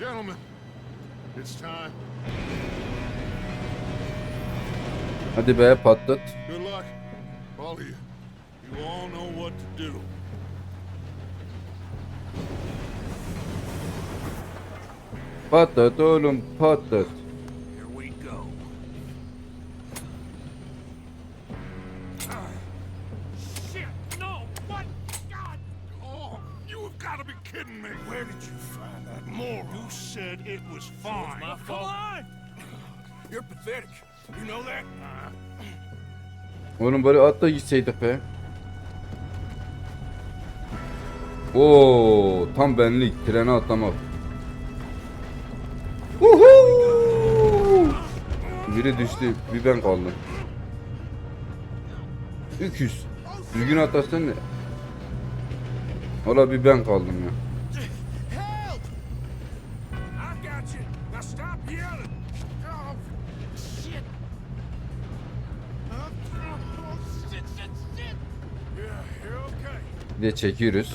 gentlemen, it's time. Hadi be patlat. Good luck, all of you. You all know what to do. Patlat oğlum patlat. Here we go. Shit! No! What? God! Oh, you have got to be kidding me. Where did you find that moron? You said it was fine. my Come fault. on! You're pathetic. You know that? Oğlum böyle atla gitseydik be. Oo, tam benlik trene atlamak. Uhu! Biri düştü, bir ben kaldım. Öküz. Düzgün atlasın ne? Ola bir ben kaldım ya. You. Now stop yelling. Oh, Shit! Bir de çekiyoruz.